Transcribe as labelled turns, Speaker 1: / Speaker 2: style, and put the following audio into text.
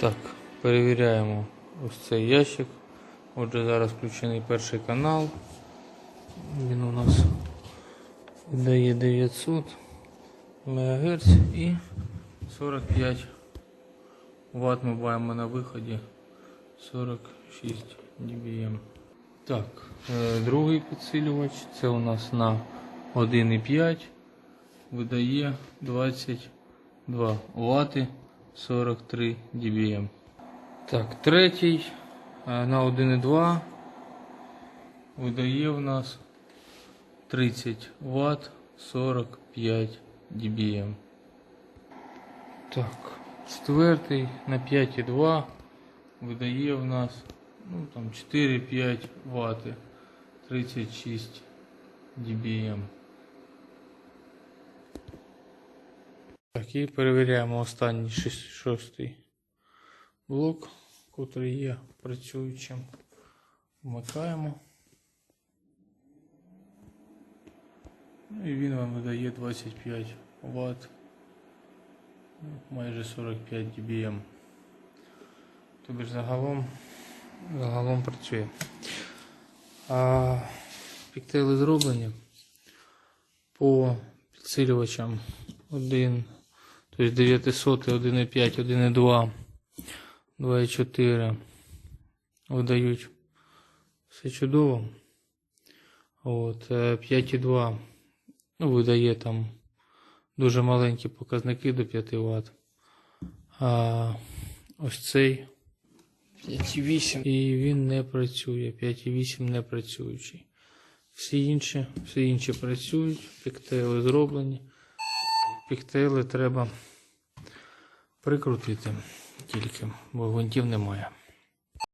Speaker 1: Так, перевіряємо ось цей ящик. Отже, зараз включений перший канал. Він у нас дає 900 МГц і 45 Вт ми маємо на виході 46 dBm. Так, е, другий підсилювач це у нас на 1,5 видає 22 Вт 43 dBm. Так, третій е, на 1,2 видає в нас 30 Вт 45 dBm. Так, четвертий на 5,2 видає в нас ну, там 4-5 Вт 36 dBm. Так, і перевіряємо останній шостий блок, котрий є працюючим. Вмикаємо. Ну і він вам видає 25 Вт, майже 45 dBm. Тобі ж загалом, загалом працює. А піктейли зроблені по підсилювачам 1, тобто 900, 1,5, 1,2, 2,4 видають все чудово. От, е, 5,2 ну, видає там дуже маленькі показники до 5 Вт. А ось цей 5,8 і він не працює. 5,8 не працюючий. Всі інші, всі інші працюють, піктейли зроблені. Піктейли треба прикрутити тільки, бо гвинтів немає.